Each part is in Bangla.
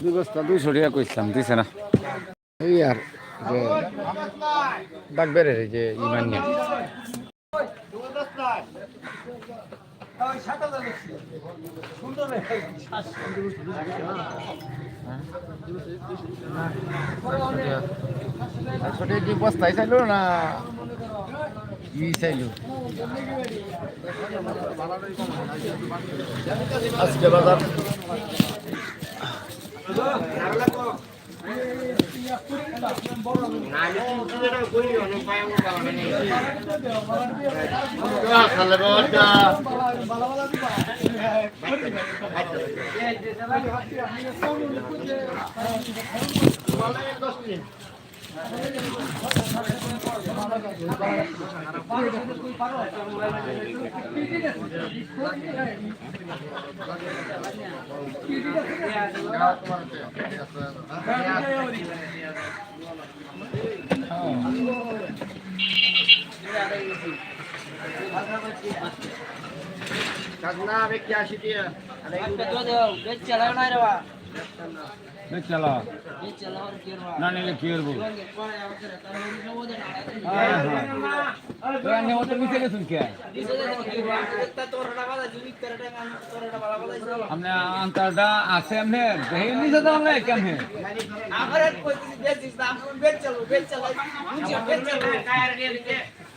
দুই বস্তা দুইশো টাকা কইছিলাম দিছে না। এই আর যে ডাক যে ইমান নিয়ে। ছোট কি বস্তায় চাইলো না? আজকে বাজার। দশ মিনিট કગના વેક્યા સીધી અરે તો જો બેચ ચલાવનાર વા চাইলো আজকে বাজার চলো না নিলে কি করব আপনি আন্তরটা আছে আপনি দেখে নিছে তো আমরা কেমন তার হুন তার হুন ওই বড়া বাদ দে। দাঁড়াও ভাই আসুন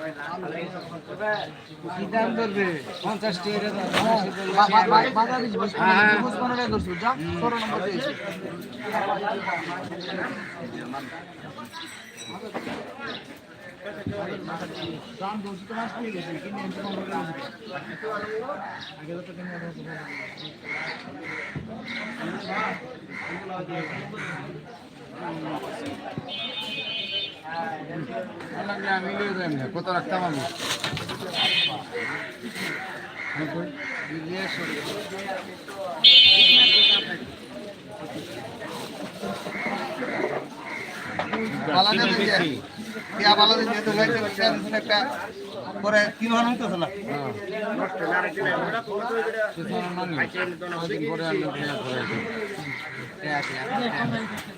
আমি কত রাখতাম আমি পরে তিন হাজার হইতেছে না না দিতে আপনি পাইতেন নি একটাই বেলা টিয়া পাইনি না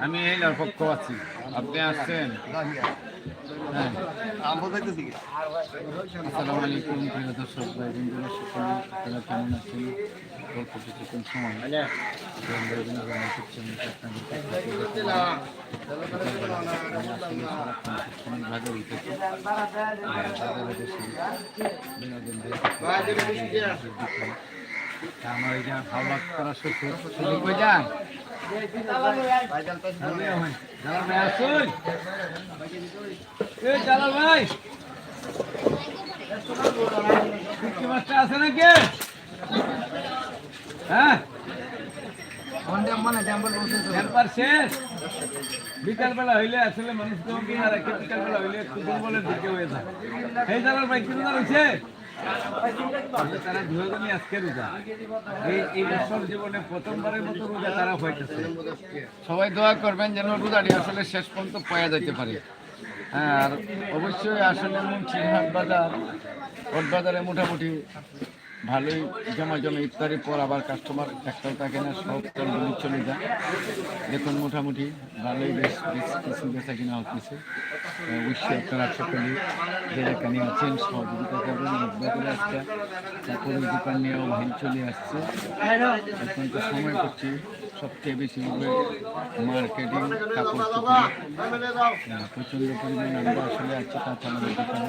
আমি এই পক্ষ আছি। আপনি আসছেন হ্যাঁ। আসসালামু আলাইকুম প্রিয় দর্শক ভাই বন্ধুরা সকলে আপনারা কেমন আছেন? গল্প কিছুক্ষণ সময়? আমরা হাওলা করা কই যান জালাল ভাই আছে নাকি হ্যাঁ বিকালবেলা হইলে আসলে মানুষ বিকালবেলা হইলে একটু বলে ঢুকে হয়ে যায় এই জালাল ভাই, কি রোজা রয়েছে তারা দুজনই আজকে রোজা। এই এই বছর জীবনে প্রথমবারের মতো রোজা তারা হইতেছে সবাই দোয়া করবেন যেন রোজাটি আসলে শেষ পর্যন্ত পাওয়া যাইতে পারে। হ্যাঁ আর অবশ্যই আসলে মুন্সিরহাট বাজার বাজারে মোটামুটি ভালোই জমা জমা ইফতারের পর আবার কাস্টমার একটাও থাকে না, সব চলগুলি চলে যায়। দেখুন মোটামুটি ভালোই বেশ বেশ কিছু বেচা কিনা হচ্ছে। অবশ্যই আপনারা সকলে যে এখানে আছেন, সহযোগিতা করবেন। একবারে একটা চাকরির দোকান নিয়েও ভেন চলে আসছে। এখন তো সময় করছি। সবচেয়ে বেশি হবে মার্কেটিং কাপড় প্রচণ্ড আমরা আসলে আছি কাঁচামালের দোকানে।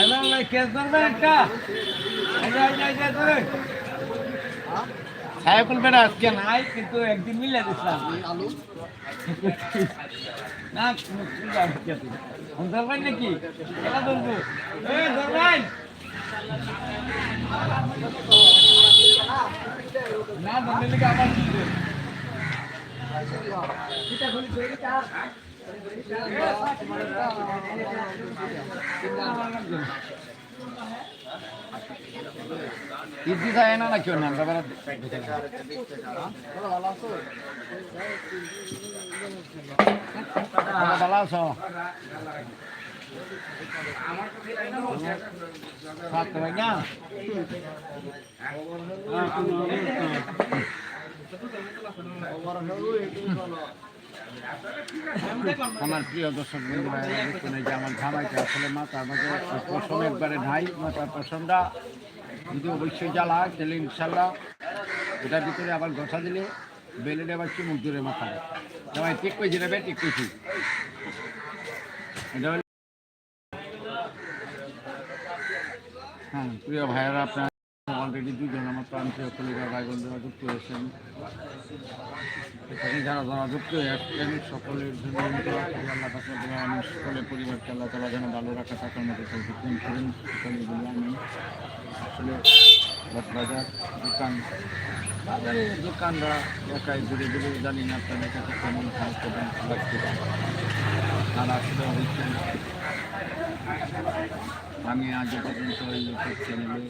ভাই কেস ধরবেন একটা এই যে, এই যে, এই যে, ধরে। সাহেবুল বেড়া আজকে নাই কিন্তু একদিন মিলে দিচ্ছিলাম আলু না কোনো চিন্তা হচ্ছে না। ফোন ধরবেন নাকি কেনা ধরবো এ ধরবেন না ধরলে নাকি আবার দিবে। ইজি যায় না নাকি অন্য আমরা বেড়া ভালো আমার প্রিয় দর্শক বন্ধুরা দেখুন এই যে আমার ধামাইতে আসলে মাথার মাঝে পশম একবারে নাই মাথার পশমটা যদি অবশ্যই জ্বালা, তাহলে ইনশাল্লাহ এটার ভিতরে আবার গছা দিলে বেলেনে আবার চুমুক দূরে মাথায় জামাই, ঠিক কইছি রে ঠিক এটা হ্যাঁ প্রিয় ভাইয়েরা, আপনার অলরেডি দুজন আমার প্রান্তীয় কলিগা ভাই বন্ধুরা যুক্ত হয়েছেন। এখানে যারা যারা যুক্ত হয়ে আসছেন, সকলের জন্য আল্লাহ আমি সকলের পরিবারকে আল্লাহ তালা যেন ভালো রাখা থাকার মতো সৌদি করেন। সকলে বলি আমি আসলে বাজার দোকান বাজারে দোকানরা একাই ঘুরে ঘুরে জানি না কেমন লাগছে তারা আসলে অবশ্যই আমি আজ পর্যন্ত এই ইউটিউব চ্যানেলে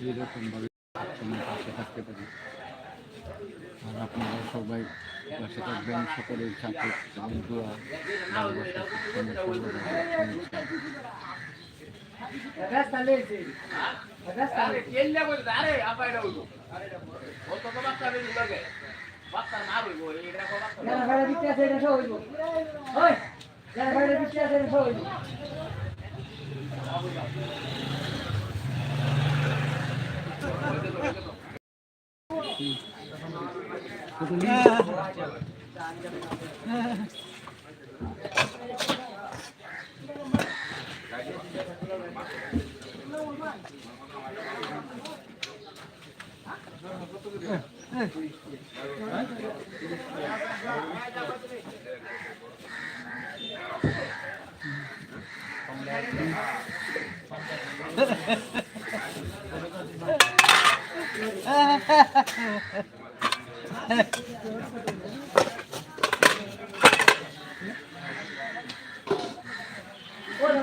এইরকমভাবে সবসময় পাশে থাকতে পারি আর আপনারা সবাই পাশে থাকবেন সকলের এবং দোয়া ভালোবাসা সর্বদা সঙ্গে যারা ভাড়া দিতে আছে এটা সব হইব। ওই যারা ভাড়া দিতে আছে এটা সব হইব। ও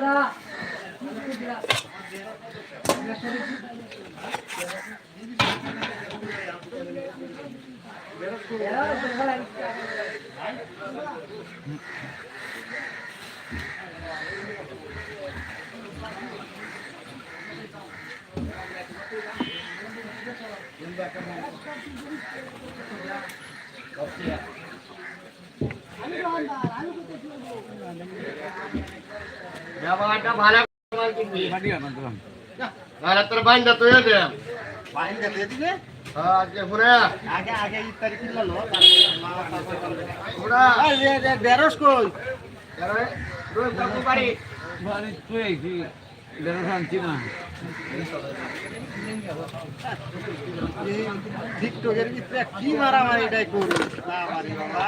দাদা ভালো ভালো তোর বাইন্দা তুই বাইন্দা তুই বেরস কই? লেরো আনছি না। টিকটকের ভিতরে কি মারামারিটাই করি না মারি বাবা।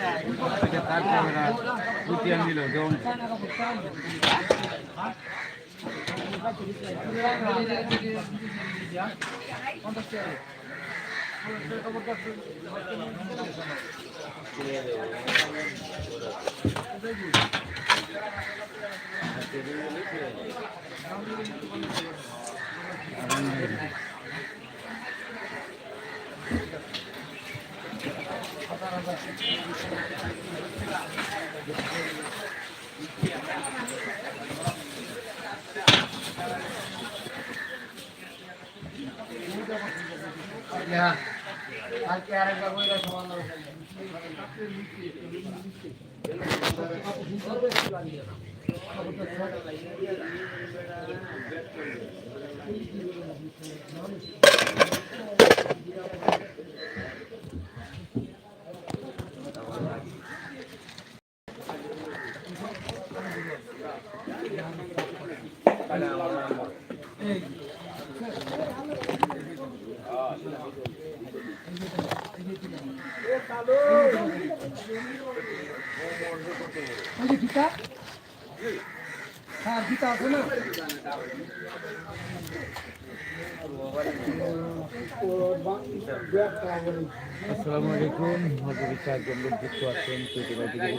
হয়েছে আর দুটা চলে না তিন ভো হয়েছে কি নিতাম কই পাঁচ টাকা না গিয়ে তাহলে দেড় লাখ তারপরে দুটি আনছিল যেমন আজকে আরেকবার বইটা সমান ওই যে গীতা। হ্যাঁ গীতা আছে না? আসসালামু আলাইকুম। চারজন লোক যুক্ত আছেন কে কোথায় থেকে।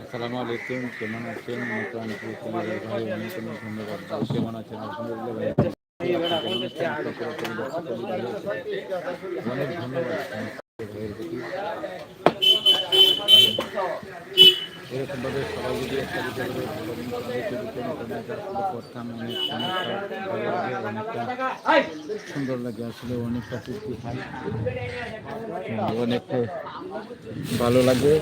আসসালামু আলাইকুম কেমন আছেন? ধন্যবাদ। কেমন আছেন? আলহামদুলিল্লাহ অনেক ধন্যবাদ। এরকমভাবে সবাই যদি একটা করতাম অনেক অনেকটা অনেকটা সুন্দর লাগে। আসলে অনেকটা তৃপ্তি পাই অনেক ভালো লাগে।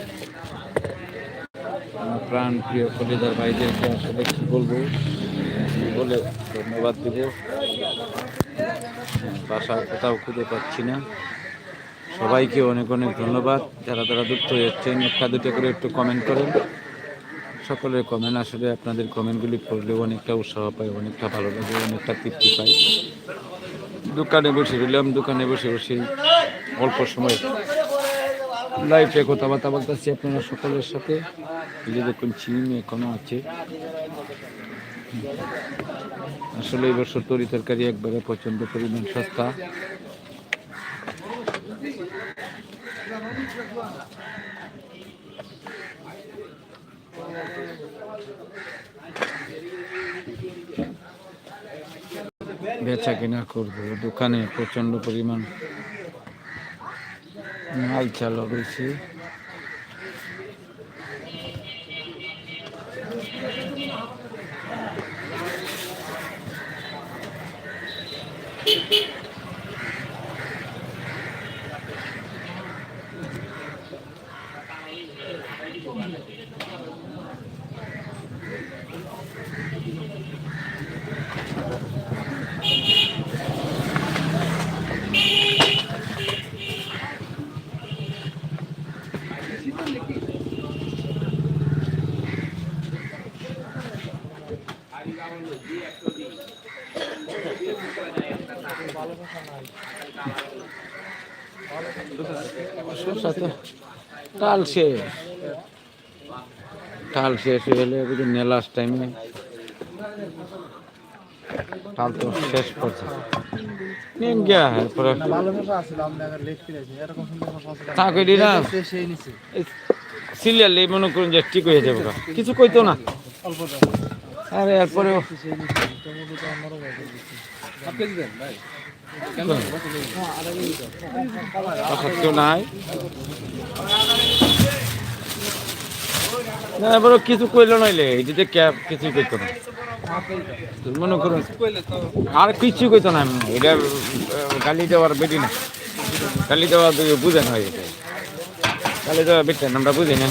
আমার প্রাণ প্রিয় কলিদার ভাইদেরকে আসলে কি বলব? বলে ধন্যবাদ দেব। বাসা কোথাও খুঁজে পাচ্ছি না। সবাইকে অনেক অনেক ধন্যবাদ। যারা যারা যুক্ত হচ্ছেন একটা দুটো করে একটু কমেন্ট করেন। সকলের কমেন্ট আসলে আপনাদের কমেন্টগুলি পড়লে অনেকটা উৎসাহ পাই, অনেকটা ভালো লাগে, অনেকটা তৃপ্তি পাই। দোকানে বসে রইলাম, দোকানে বসে বসে অল্প সময় লাইফে কথাবার্তা বলতেছি আপনারা সকলের সাথে। যে দেখুন চিম এখনও আছে। আসলে এই বছর তরি তরকারি একবারে প্রচণ্ড পরিমাণ সস্তা। বেচা কিনা করব দোকানে প্রচণ্ড পরিমাণ মাল চালা রয়েছে। টাল শেষ। টাল শেষ হলে নেলাস টাইমে করেছে। এরকম সুন্দর শসা আছিল তা কইলি না। সিরিয়ালে মনে করুন যে ঠিক হয়ে যাবে কিছু কইতো না। অল্প দাম। আরে এরপরেও সেই নিচে টমেটো তো আমারও গাছে হাফ কেজি দেন ভাই কথা কেউ নাই না এবারে কিছু কইলো নাইলে এটিতে ক্যাব কিছু কইতো না। মনে করুন আর কিছু কইতো না, এটা গালি দেওয়ার বেটি না। গালি দেওয়া বুঝে না এটা। গালি দেওয়া বেটি না আমরা বুঝি না।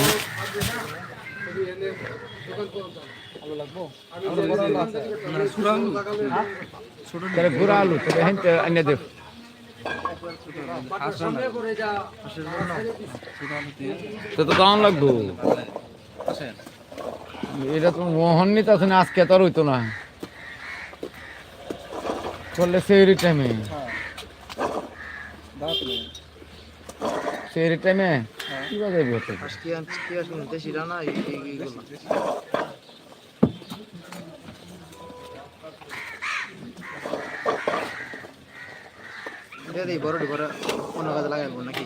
ঘুরা আলু, তাহলে হেনতে আনিয়ে দেব তো তো দাম লাগবো। এটা তো মোহন নিতে আছে না আজকে তো আর হইতো না। চললে সেই টাইমে সেই টাইমে কি বাজাইবি হতো? দেই বড় করে অন্য কাজে লাগাইবো নাকি?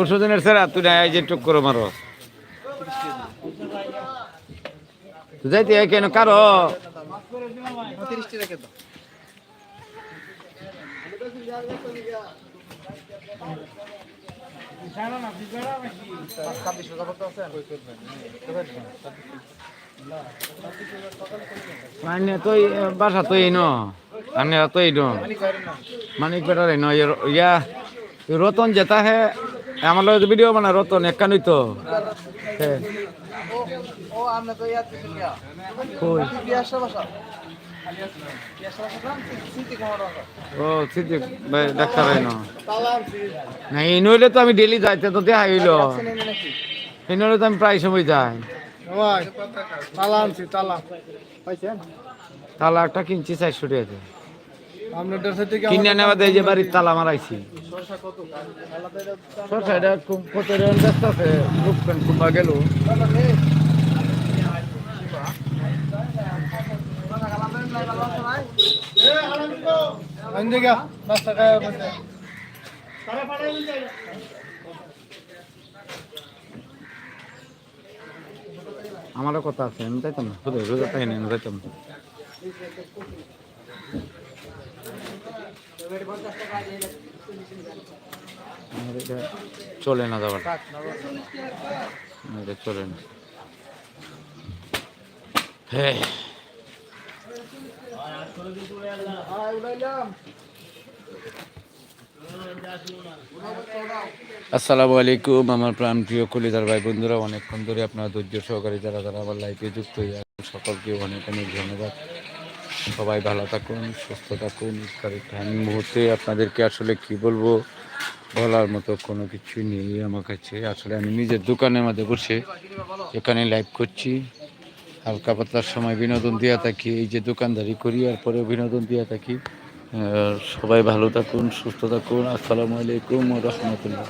পরশু সেরা, তুই যে টুক করে মারো। যাইতে কেন? কারও? মানে এই ন। মানিক বেটার ইয়া এই রতন যেটা হে আমার লোক ভিডিও বানা রতন একানই তো। ও সিটি ভাই ডাক্তার ন না এই নইলে তো আমি ডেলি যাইতে তো দেখা হইল। এই নইলে তো আমি প্রায় সময় যাই। তালা আনছি তালা তালা একটা কিনছি চারশো টাকা আপনাদের সাথে কি কিনে নেওয়া দেয় যে বাড়ির তালা মারাইছি। গেল। আমারও কথা আছে আমি যাইতাম রোজা পাই না যাইতাম চলে না এটা চলে না। আসসালামু আলাইকুম, আমার প্রাণ প্রিয় কলিদার ভাই বন্ধুরা, অনেকক্ষণ ধরে আপনারা ধৈর্য সহকারে যারা যারা আমার লাইফে যুক্ত হয়ে সকলকে অনেক অনেক ধন্যবাদ। সবাই ভালো থাকুন, সুস্থ থাকুন। ইফতারের টাইম মুহূর্তে আপনাদেরকে আসলে কি বলব বলার মতো কোনো কিছু নেই আমার কাছে। আসলে আমি নিজের দোকানের মধ্যে বসে এখানে লাইভ করছি। হালকা পাতলার সময় বিনোদন দিয়ে থাকি, এই যে দোকানদারি করি, আর পরেও বিনোদন দিয়ে থাকি। সবাই ভালো থাকুন, সুস্থ থাকুন। আসসালামু আলাইকুম রহমতুল্লাহ।